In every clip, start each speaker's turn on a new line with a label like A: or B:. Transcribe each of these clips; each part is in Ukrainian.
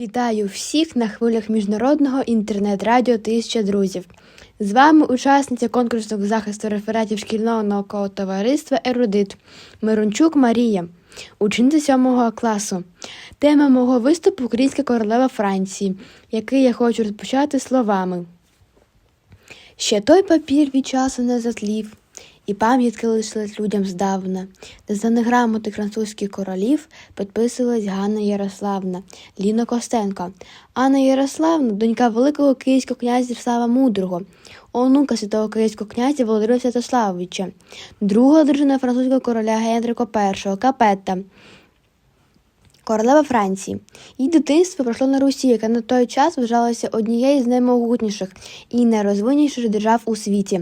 A: Вітаю всіх на хвилях міжнародного інтернет-радіо Тисяча друзів. З вами учасниця конкурсу захисту рефератів шкільного наукового товариства Ерудит Мирончук Марія, учениця 7 класу. Тема мого виступу Українська королева Франції, який я хочу розпочати словами. Ще той папір від часу не затлів, і пам'ятки лишились людям здавна, де за неграмоти французьких королів підписувалась Ганна Ярославна, Ліна Костенко. Анна Ярославна, донька великого київського князя Слава Мудрого, онука святого київського князя Володимира Святославовича, друга дружина французького короля Генрика І Капетта. Королева Франції. Її дитинство пройшло на Русі, яка на той час вважалася однією з наймогутніших і найрозвинніших держав у світі.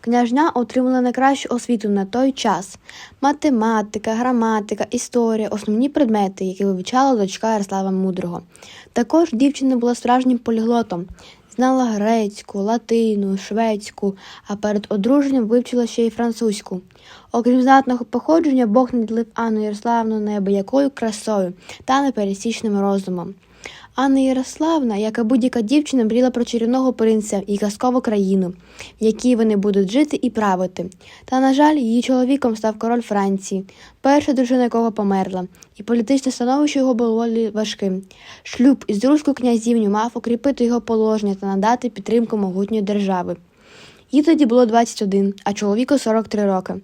A: Княжна отримала найкращу освіту на той час: математика, граматика, історія, основні предмети, які вивчала дочка Ярослава Мудрого. Також дівчина була справжнім поліглотом. Знала грецьку, латину, шведську, а перед одруженням вивчила ще й французьку. Окрім знатного походження, Бог надлив Анну Ярославну неабиякою красою та непересічним розумом. Анна Ярославна, як і будь-яка дівчина, мріла про чарівного принця і казкову країну, в якій вони будуть жити і правити. Та, на жаль, її чоловіком став король Франції, перша дружина якого померла, і політичне становище його було важким. Шлюб із руською князівню мав укріпити його положення та надати підтримку могутньої держави. Їй тоді було 21, а чоловіку 43 роки.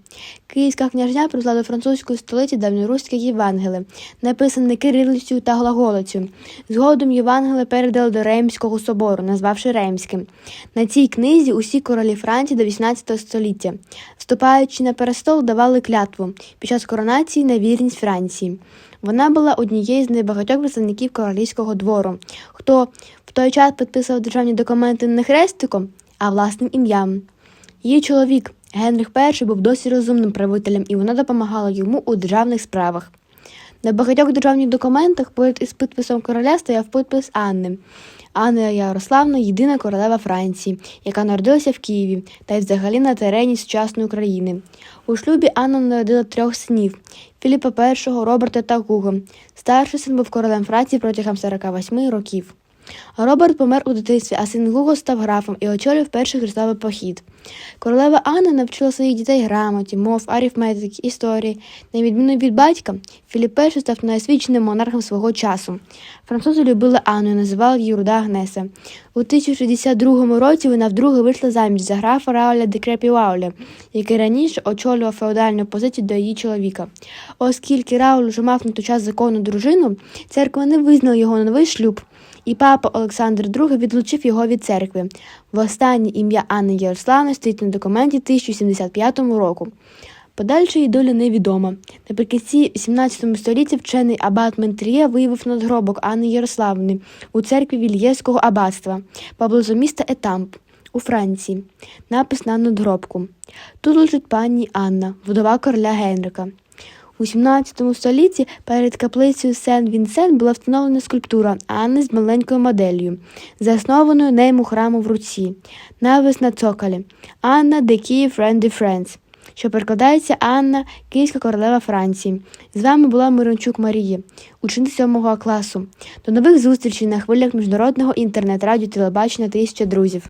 A: Київська княжня привезла до французької столиці давньоруське Євангеле, написане кирилицею та глаголицею. Згодом Євангеле передали до Реймського собору, назвавши Реймським. На цій книзі усі королі Франції до 18 століття, вступаючи на престол, давали клятву під час коронації на вірність Франції. Вона була однією з небагатьох представників королівського двору, хто в той час підписував державні документи не хрестиком, а власним ім'ям. Її чоловік Генрих І був досить розумним правителем, і вона допомагала йому у державних справах. На багатьох державних документах поряд із підписом короля стояв підпис Анни. Анна Ярославна єдина королева Франції, яка народилася в Києві та й взагалі на терені сучасної України. У шлюбі Анна народила трьох синів Філіпа І, Роберта та Гуго. Старший син був королем Франції протягом 48 років. Роберт помер у дитинстві, а син Гуго став графом і очолив перший хрестовий похід. Королева Анна навчила своїх дітей грамоті, мов, арифметики, історії. На відміну від батька, Філіп І став найосвіченим монархом свого часу. Французи любили Анну і називали її Руда Агнеса. У 1062 році вона вдруге вийшла заміж за графа Рауля де Крепівауля, який раніше очолював феодальну позицію до її чоловіка. Оскільки Рауль вже мав на той час законну дружину, церква не визнала його новий шлюб і папа Олександр II відлучив його від церкви. Востаннє ім'я Анни Ярославни стоїть на документі 1075 року. Подальша її доля невідома. Наприкінці 17 століття вчений абат Ментрія виявив надгробок Анни Ярославни у церкві Вільєрського аббатства поблизу міста Етамп у Франції. Напис на надгробку. Тут лежить пані Анна, вдова короля Генрика. У 17 столітті перед каплицею Сен-Вінсен була встановлена скульптура Анни з маленькою моделлю, заснованою нею у храму в руці, навис на цоколі Анна де Київ Френді Френц, що перекладається Анна, Київська королева Франції. З вами була Мирончук Марія, учениця 7 класу. До нових зустрічей на хвилях міжнародного інтернет-радіо телебачення тисяча друзів.